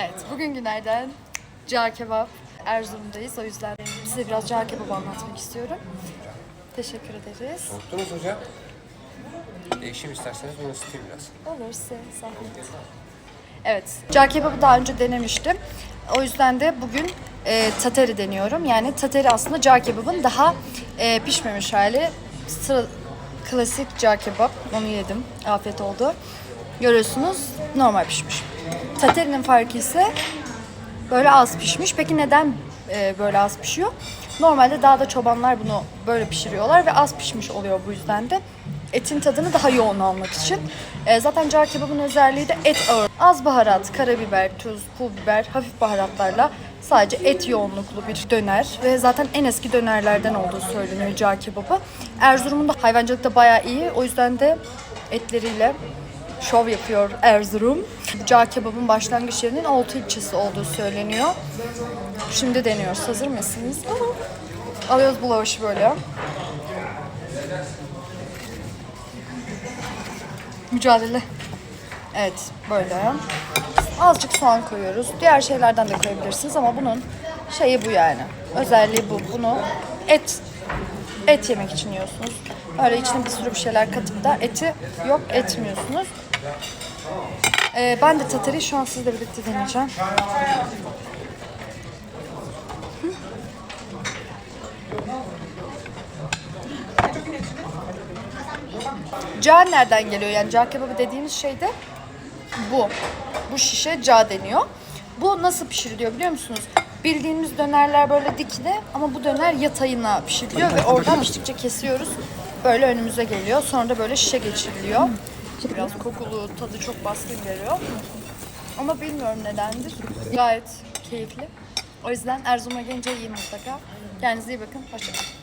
Evet, bugün günlerden cağ kebap Erzurum'dayız. O yüzden size biraz cağ kebabı anlatmak istiyorum. Teşekkür ederiz. Unuttunuz hocam. Değişim isterseniz bunu ısıtayım biraz. Olur size zahmet. Evet, cağ kebabı daha önce denemiştim. O yüzden de bugün e, tateri deniyorum. Yani tateri aslında cağ kebabın daha e, pişmemiş hali. Sıra, klasik cağ kebap. Onu yedim. Afiyet oldu. Görüyorsunuz normal pişmiş. Taterinin farkı ise böyle az pişmiş. Peki neden e, böyle az pişiyor? Normalde dağda çobanlar bunu böyle pişiriyorlar ve az pişmiş oluyor bu yüzden de. Etin tadını daha yoğun almak için. E, zaten cağ kebabın özelliği de et ağır. Az baharat, karabiber, tuz, pul biber, hafif baharatlarla sadece et yoğunluklu bir döner. Ve zaten en eski dönerlerden olduğu söyleniyor cağ kebabı. Erzurum'un da hayvancılıkta bayağı iyi. O yüzden de etleriyle şov yapıyor Erzurum. Cağ kebabın başlangıç yerinin Oltu ilçesi olduğu söyleniyor. Şimdi deniyoruz. Hazır mısınız? Alıyoruz bu lavaşı böyle. Mücadele. Evet böyle. Azıcık soğan koyuyoruz. Diğer şeylerden de koyabilirsiniz ama bunun şeyi bu yani. Özelliği bu. Bunu et et yemek için yiyorsunuz. Öyle içine bir sürü bir şeyler katıp da eti yok etmiyorsunuz. Ee, ben de tateri şu an sizle birlikte deneyeceğim. Cağ nereden geliyor? Yani cağ kebabı dediğimiz şey de bu. Bu şişe cağ deniyor. Bu nasıl pişiriliyor biliyor musunuz? Bildiğimiz dönerler böyle dikine ama bu döner yatayına pişiriliyor ve oradan piştikçe kesiyoruz. Böyle önümüze geliyor. Sonra da böyle şişe geçiriliyor. Biraz kokulu, tadı çok baskın geliyor. Ama bilmiyorum nedendir. Gayet keyifli. O yüzden Erzurum'a gelince yiyin mutlaka. Kendinize iyi bakın. Hoşçakalın.